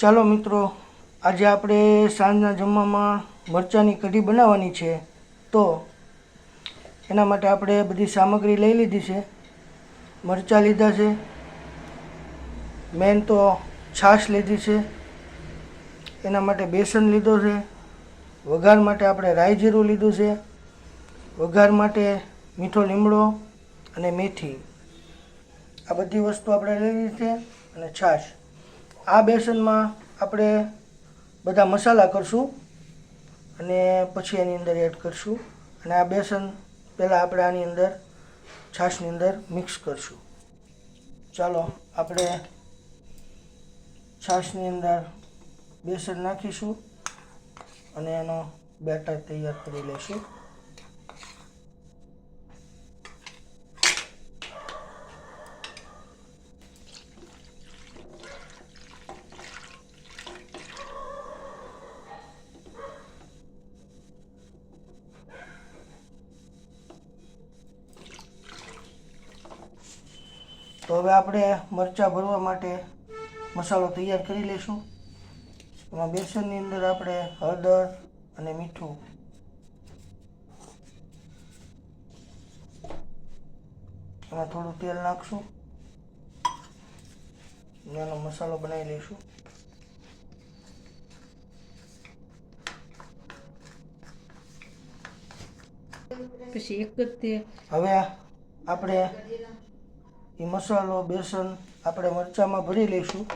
ચાલો મિત્રો, આજે આપણે સાંજના જમવામાં મરચાંની કઢી બનાવવાની છે. તો એના માટે આપણે બધી સામગ્રી લઈ લીધી છે. મરચાં લીધા છે. મેન તો છાશ લીધી છે. એના માટે બેસન લીધો છે. વઘાર માટે આપણે રાઈ જીરું લીધું છે. વઘાર માટે મીઠો લીમડો અને મેથી. આ બધી વસ્તુ આપણે લઈ લીધી છે અને છાશ. આ બેસનમાં આપણે બધા મસાલા કરશું અને પછી એની અંદર એડ કરશું. અને આ બેસન પહેલાં આપણે આની અંદર છાશની અંદર મિક્સ કરશું. ચાલો, આપણે છાશની અંદર બેસન નાખીશું અને એનો બેટર તૈયાર કરી લઈશું. તો હવે આપણે મરચાં ભરવા માટે મસાલો તૈયાર કરી લઈશું. એમાં બેસનની અંદર આપણે હળદર અને મીઠું. એમાં થોડું તેલ નાખશું. એનો મસાલો બનાવી લઈશું. પછી એક જ તે હવે આપણે એ મસાલો, બેસન આપણે મરચાંમાં ભરી લઈશું.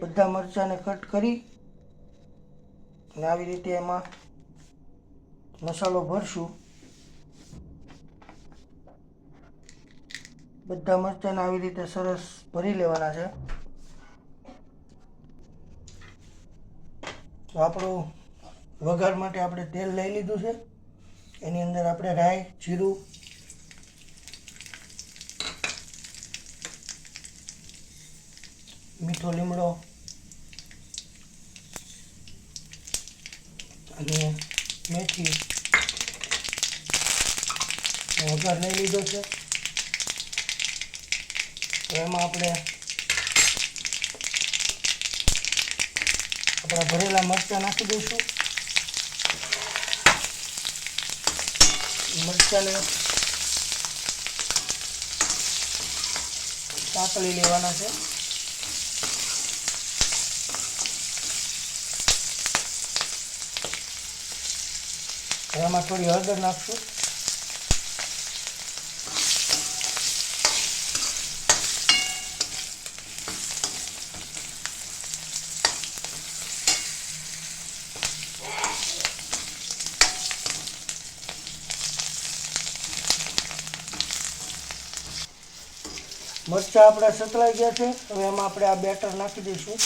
બધા મરચાંને કટ કરી અને આવી રીતે એમાં મસાલો ભરશું. બધા મરચાંને આવી રીતે સરસ ભરી લેવાના છે. તો આપણું વઘાર માટે આપણે તેલ લઈ લીધું છે. એની અંદર આપણે રાઈ, જીરું મીઠો લીમડો. અને મેથી. વઘાર લઈ લીધો છે. તો એમાં આપણે આપણા ભરેલા મરચાં નાખી દઈશું. મરચાંને સાંકળી લેવાના છે. એમાં થોડી હળદર નાખશું. મરચાં આપણા સતળાઈ ગયા છે. હવે એમાં આપણે આ બેટર નાખી દઈશું.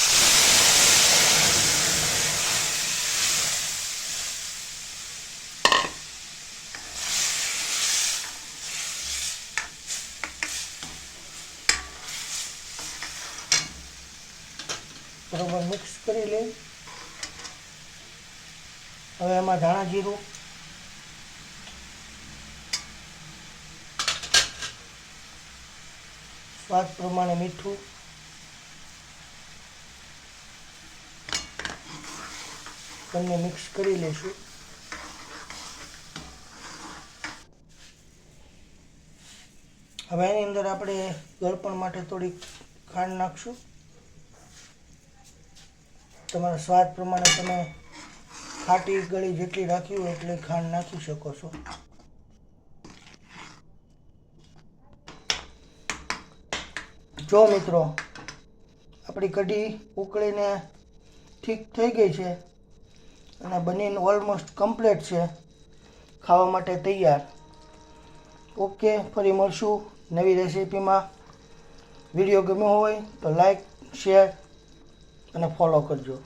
બરોબર મિક્સ કરી લઈ હવે એમાં ધાણા જીરું. સ્વાદ પ્રમાણે મીઠું. બંને મિક્સ કરી લઈશું હવે એની અંદર આપણે ગળપણ માટે થોડીક ખાંડ નાખશું. તમારા સ્વાદ પ્રમાણે તમે ખાટી ગળી જેટલી રાખી હોય એટલી ખાંડ નાખી શકો છો. જો મિત્રો, આપણી કઢી ઉકળીને ઠીક થઈ ગઈ છે અને બનીને ઓલમોસ્ટ કમ્પ્લીટ છે. ખાવા માટે તૈયાર. ઓકે ફરી મળશું નવી રેસીપીમાં. વીડિયો ગમ્યો હોય તો લાઈક, શેર અને ફોલો કરજો.